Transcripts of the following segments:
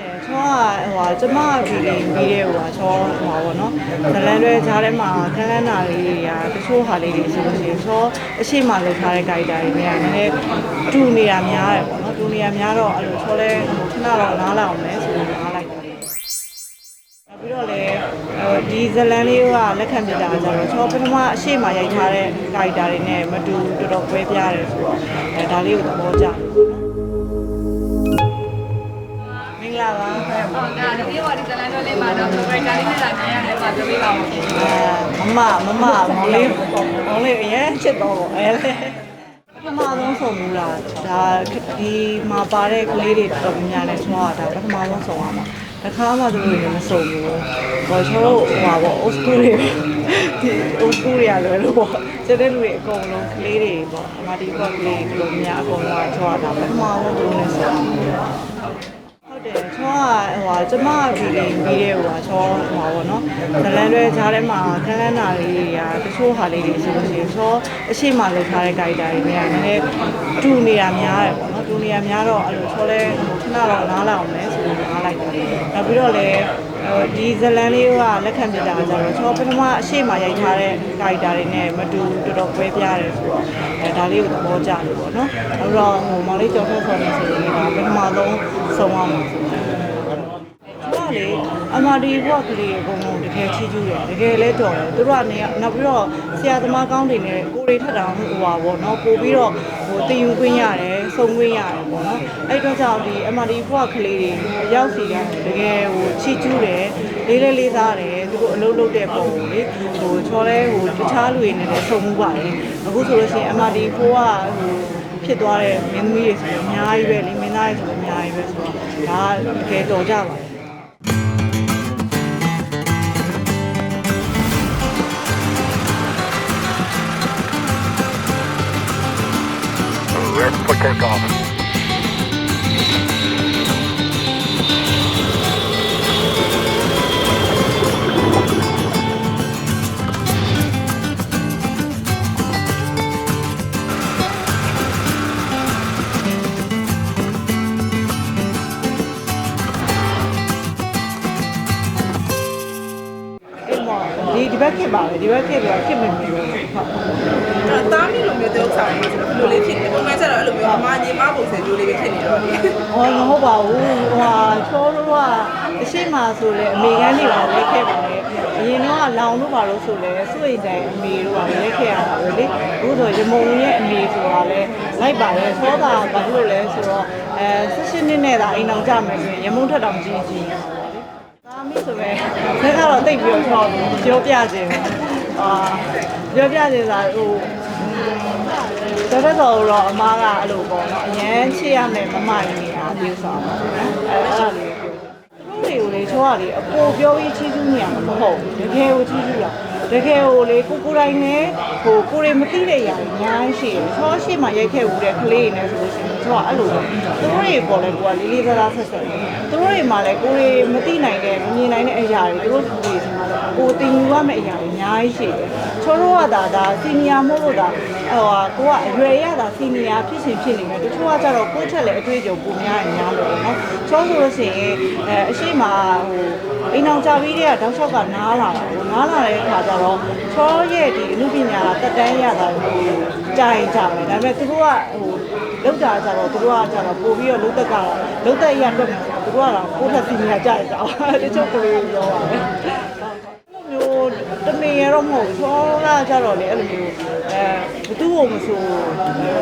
တယ်ချောကဟိုဟာကျမဗီဒီပြီးတဲ့ဟိုဟာချောဟိုဟာပေါ့နော်ဇလန်တွေကြားထဲမှာခန်းခန်းနာလေးတွေရာတချို့ဟာလေးတွေဆိုလို့ရှိရင်ချောအရှိမလုပ်ထားတဲ့ character တွေများနည်းနည်းတူနေတာများတယ်ပေါ့နော်တူနေတာများတော့အဲ့လိုချောလဲဟိုခဏတော့နားလာအောင်လဲဆိုပြီးနားလိုက်တယ်နောက်ပြီးတော့လေဒီဇလန်လေးကလက်ခံပြတာကြတော့ချောပထမအရှိမရိုက်ထားတဲ့ character တွေနဲ့မတူတော်တော်ကွဲပြားတယ်ဆိုတော့အဲဒါလေးကိုသဘောကျတယ် ဂလာပါဟုတ်ကဲ့ဒီနေ့တော့ဒီဇလန်တော်လေးမှာတော့ favorite လေးနဲ့လာမြန်ရတယ်မှာပြောပြပါဦးရှင်အဲမမမမမောင်လေးမောင်လေးအရင်ချစ်တော့ပေါ့အဲလေပထမဆုံးဆုံဘူးလားဒါဒီမှာပါတဲ့ကလေးတွေတော်တော်များများနဲ့ဆွားတာပထမဆုံးဆုံရမှာတခါမှသူတို့တွေမဆုံဘူးဘောချောတို့ဟိုပါပေါ့ old school တွေဒီ old school တွေရလွယ်လို့ပေါ့ကျတဲ့လူတွေအကုန်လုံးကလေးတွေပေါ့အမဒီပေါ့ကလေးတွေတော်များအကုန်လုံးကဆွားတာပထမဆုံးသူတို့နဲ့ဆုံဟုတ်တယ်ချောကဟိုဟာ ကျမဒီပြီးတဲ့ဟိုဟာချောဟိုပါပေါ့နော်ဇလန်တွေကြားထဲမှာခန်းခန်းနာလေးတွေရာတချို့ဟာလေးတွေဆိုလို့ရှိရင်ချောအရှိမလောက်ထားတဲ့ character တွေနေရာနည်းနည်းတူနေတာများတယ်ပေါ့နော်တူနေတာများတော့အဲ့လိုချောလဲခဏတော့နားလောက်အောင်လဲဆိုပြီးနားလိုက်တယ်နောက်ပြီးတော့လည်းဒီဇလန်လေးကလက်ခံပြတာကြတော့ကျွန်တော်ပထမအရှိမရိုက်ထားတဲ့ character တွေနဲ့မတူတော်တော်ပွဲပြရတယ်ဆိုတော့အဲဒါလေးကိုသဘောကျလို့ပေါ့နော်။အဲ့တော့ဟိုမောင်လေးကျော်ထွက်ဆော်နေဆိုရင်ဒါပထမဆုံးဆုံးအောင်ပါဆို လေ MRD ဘွားကလေးအကုန်လုံးတကယ်ချီးကျူးတယ်တကယ်လဲတော်တယ်သူတို့ကနေနောက်ပြီးတော့ဆရာသမားကောင်းတွေနဲ့ကိုတွေထက်တာဟိုဟွာပေါ့နော်ပို့ပြီးတော့ဟိုတင်ယူခွင့်ရတယ်စုံခွင့်ရတယ်ပေါ့နော်အဲ့တော့ကြောင့်ဒီ MRD ဘွားကလေးတွေရောက်စီကတကယ်ဟိုချီးကျူးတယ်လေးလေးလေးစားတယ်သူတို့အလုပ်လုပ်တဲ့ပုံလေဟိုချော်လဲဟိုတခြားလူတွေနဲ့လည်းစုံမှုပါတယ်အခုဆိုလို့ရှိရင် MRD ဘွားကဟိုဖြစ်သွားတဲ့မင်းသမီးတွေဆိုရင်အများကြီးပဲလေမင်းသားတွေဆိုရင်အများကြီးပဲဆိုတော့ဒါတကယ်တော်ကြပါတယ် takeoff. ဘက်ခစ်ပါပဲဒီဘက်ခစ်ပြီးတော့ခစ်မမီဘူးဟုတ်အဲ့တော့တားမီလိုမျိုးတုံးဆောင်ရေးဆိုတော့ဘယ်လိုလေးဖြစ်နေပုံမှန်ကျတော့အဲ့လိုမျိုးအမညီမပုံစံမျိုးလေးပဲဖြစ်နေတော့လေ။အော်မဟုတ်ပါဘူး။ဟိုဟာချောလို့ကအရှိမဆိုလဲအမေကန်းနေပါလက်ခဲ့ပါလေ။အရင်တော့လောင်လို့ပါလို့ဆိုလဲစွေတိုင်အမေတို့ကလက်ခဲ့ရတာပဲလေ။အခုဆိုရမုံရဲ့အမေဆိုတာလဲလိုက်ပါလေ။သောတာဘာလို့လဲဆိုတော့အဲ16နှစ်နဲ့သာအိမ်အောင်ကြမယ်ဆိုရင်ရမုံထက်တောင်ကြီးကြီး နေတာပါလေ။ဒါမီးဆိုပဲလက်ကတော့တိတ်ပြီးတော့ချောပြောပြခြင်း။အာပြောပြခြင်းဆိုတာဟိုတော်တော်တော်တော့အမားကအဲ့လိုပေါ့နော်အရန်ချစ်ရမယ်မမကြီးနေတာအမျိုးဆောင်ပါဘူးနော်အဲ့အဲ့ဒါလေးပြောသူတို့တွေကိုလေချောကလေအပေါ်ပြောပြီးချီးကျူးနေရမှာမဟုတ်ဘူးတကယ်ကိုချီးကျူးတာတကယ်ကိုလေကိုကိုတိုင်းနဲ့ဟိုကိုတွေမသိတဲ့ຢာကြီးအများကြီးရှိတယ်ချောရှိမှရိုက်ခဲ့ဦးတဲ့ကလေးတွေနဲ့ဆိုလို့ရှိရင် ချောကအဲ့လိုပဲသူတို့တွေပေါ်လဲကိုကလေးလေးစားစားဆက်ဆက်တယ်သူတို့တွေမှာလဲကိုတွေမသိနိုင်တဲ့မမြင်နိုင်တဲ့အရာတွေသူတို့တွေစီမှာလဲကိုတင်ယူရမယ့်အရာတွေအများကြီးရှိတယ်ချောတို့ကဒါဒါစီနီယာမဟုတ်လို့ဒါဟိုဟာကိုကအရွယ်ရတာစီနီယာဖြစ်ရှင်ဖြစ်နေတယ်တချို့ကကြတော့ကိုယ့်ချက်လည်းအတွေ့အကြုံပုံများရင်များလို့ပေါ့နော်ချောဆိုလို့ရှိရင်အဲအရှိမဟိုအိမ်အောင်ကြပြီးတဲ့ကတောက်လျှောက်ကနားလာတာပေါ့နားလာတဲ့အခါကျတော့ချောရဲ့ဒီအမှုပညာကတက်တန်းရတာဟိုကြာရင်ကြာမယ်ဒါပေမဲ့သူတို့ကဟို လောက်တာကြတော့သူတို့ကကြတော့ပို့ပြီးတော့လုတ်တက်ကတော့လုတ်တက်ရတွက်မယ်သူတို့ကတော့ကိုယ့်ထက်စီနီယာကြာရကြအောင်တချို့ကလေးပြောပါတယ်မျိုးတမင်ရတော့မဟုတ်ဘူးချောလာကြတော့လေအဲ့လိုမျိုးအဲဘသူ့ကိုမဆို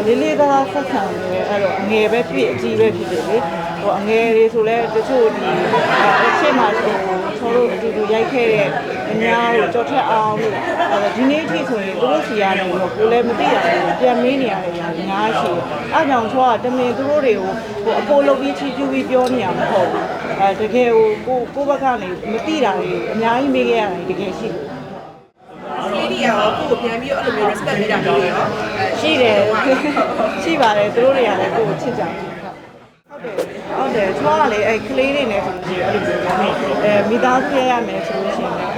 လေးလေးသားဆက်ဆံနေအဲ့တော့အငယ်ပဲဖြစ်အကြီးပဲဖြစ်တယ်လေ ဟိုအငယ်တွေဆိုလဲတချို့ဒီအချက်မှဆိုချောတို့အတူတူရိုက်ခဲ့တဲ့အများကိုကြော်ထက်အောင်လို့အဲဒီနေ့အထိဆိုရင်သူတို့စီရတယ်တော့ကိုလည်းမသိရဘူးပြန်မေးနေရတယ်ညာအများရှိတယ်အဲ့ကြောင့်ချောကတမင်သူတို့တွေကိုဟိုအပေါ်လုပ်ပြီးချီးကျူးပြီးပြောနေရမှာမဟုတ်ဘူးအဲတကယ်ကိုကိုကိုဘက်ကနေမသိတာတွေအများကြီးမေးခဲ့ရတယ်တကယ်ရှိတယ်ကလေးတွေရောကိုကိုပြန်ပြီးတော့အဲ့လိုမျိုး respect ပေးတာမျိုးတွေရောရှိတယ်ရှိပါတယ်သူတို့တွေကလည်းကိုယ်ကိုချစ်ကြတယ်ဟုတ်တယ် ဟုတ်တယ်ချောကလေအဲကလေးတွေနဲ့ဆိုလို့ရှိရင်အဲ့လိုမျိုးပေါ့အဲမိသားစုရရမယ်ဆိုလို့ရှိရင်ဟို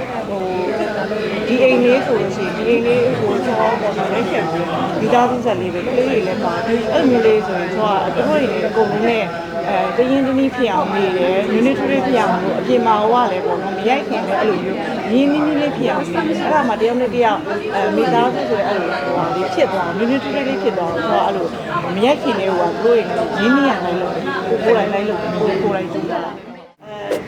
ဒီဒီအိမ်လေးဆိုလို့ရှိရင်ဒီအိမ်လေးကိုချောပေါ်တော့လိုက်ခဲ့ပြီးမိသားစုဆက်လေးပဲကလေးတွေလည်းပါအဲ့လိုမျိုးလေးဆိုရင်ချောကသူတို့တွေလည်းအကုန်လုံးနဲ့အဲတရင်တနည်းဖြစ်အောင်နေတယ်နည်းနည်းထွေးထွေးဖြစ်အောင်လို့အပြင်မှာဟိုကလည်းပေါ့နော်မရိုက်ခင်လည်းအဲ့လိုမျိုးရင်းနှီးနှီးလေးဖြစ်အောင်နေတယ်အဲ့ဒါမှတယောက်နဲ့တယောက်အဲမိသားစုဆိုရင်အဲ့လိုဟိုဟာလေးဖြစ်သွားနည်းနည်းထွေးထွေးလေးဖြစ်သွားတော့ချောကအဲ့လိုမရိုက်ခင်လေးဟိုကသူတို့တွေရင်းနှီးရနိုင်လို့ကိုယ်တိုင်လိုက်လို့ကိုယ်ကိုယ်တိုင်ကြည့်တာအဲ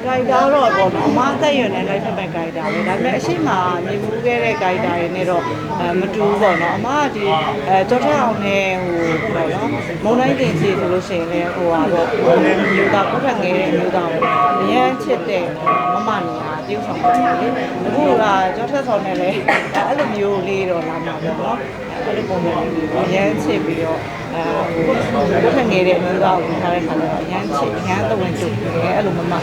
ဂိုင်တာတော့ပေါ့နော်အမအသက်ရွယ်နေလိုက်ဖက်ဖက်ဂိုင်တာပဲဒါပေမဲ့အရှိမမြင်မှုခဲ့တဲ့ဂိုင်တာတွေနဲ့တော့အဲမတူဘူးပေါ့နော်အမကဒီအဲကြောက်ထက်အောင်နဲ့ဟိုပေါ့နော်မုံတိုင်းတင်စီဆိုလို့ရှိရင်လည်းဟိုဟာပေါ့မျိုးသားကိုယ်ထက်ငယ်တဲ့မျိုးသားကိုအရန်ချစ်တဲ့မမနေရာတယောက်ဆောင်ပါလေအခုက ကြောက်ထက်ဆောင်နဲ့လည်းအဲ့လိုမျိုးလေးတော့လာမှာပေါ့နော်အဲ့လိုပုံစံလေးကိုအရန်ချစ်ပြီးတော့အဲကိုယ်ထက်ငယ်တဲ့မျိုးသားကိုထားတဲ့ခါကျတော့အရန်ချစ်အရန်တဝင်ကျုပ်တယ်အဲ့လိုမမ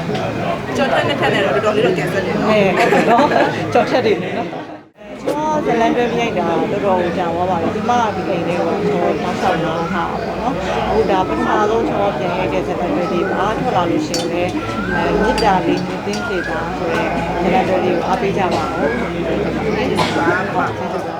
ကြော်ထက်နဲ့ထက်နဲ့တော့တော်တော်လေးတော့ကင်ဆယ်တယ်နော်အဲတော့ကြောက်ချက်တွေနေနော်ကျွန်တော် ဇလန်တွဲပြိုက်တာတော်တော်ကြာသွားပါပြီဒီမှာဒီကိန်းလေးကိုကျွန်တော်တောက်ဆောင်လာတာပေါ့နော်ဟိုဒါပထမဆုံးကျွန်တော်ပြန်ရိုက်တဲ့ဇလန်တွဲလေးပါထွက်လာလို့ရှိရင်လည်းအဲမြစ်တာလေးမြင့်သိစေတာဆိုရဲဇလန်တွဲလေးကိုအားပေးကြပါဦးပါပါ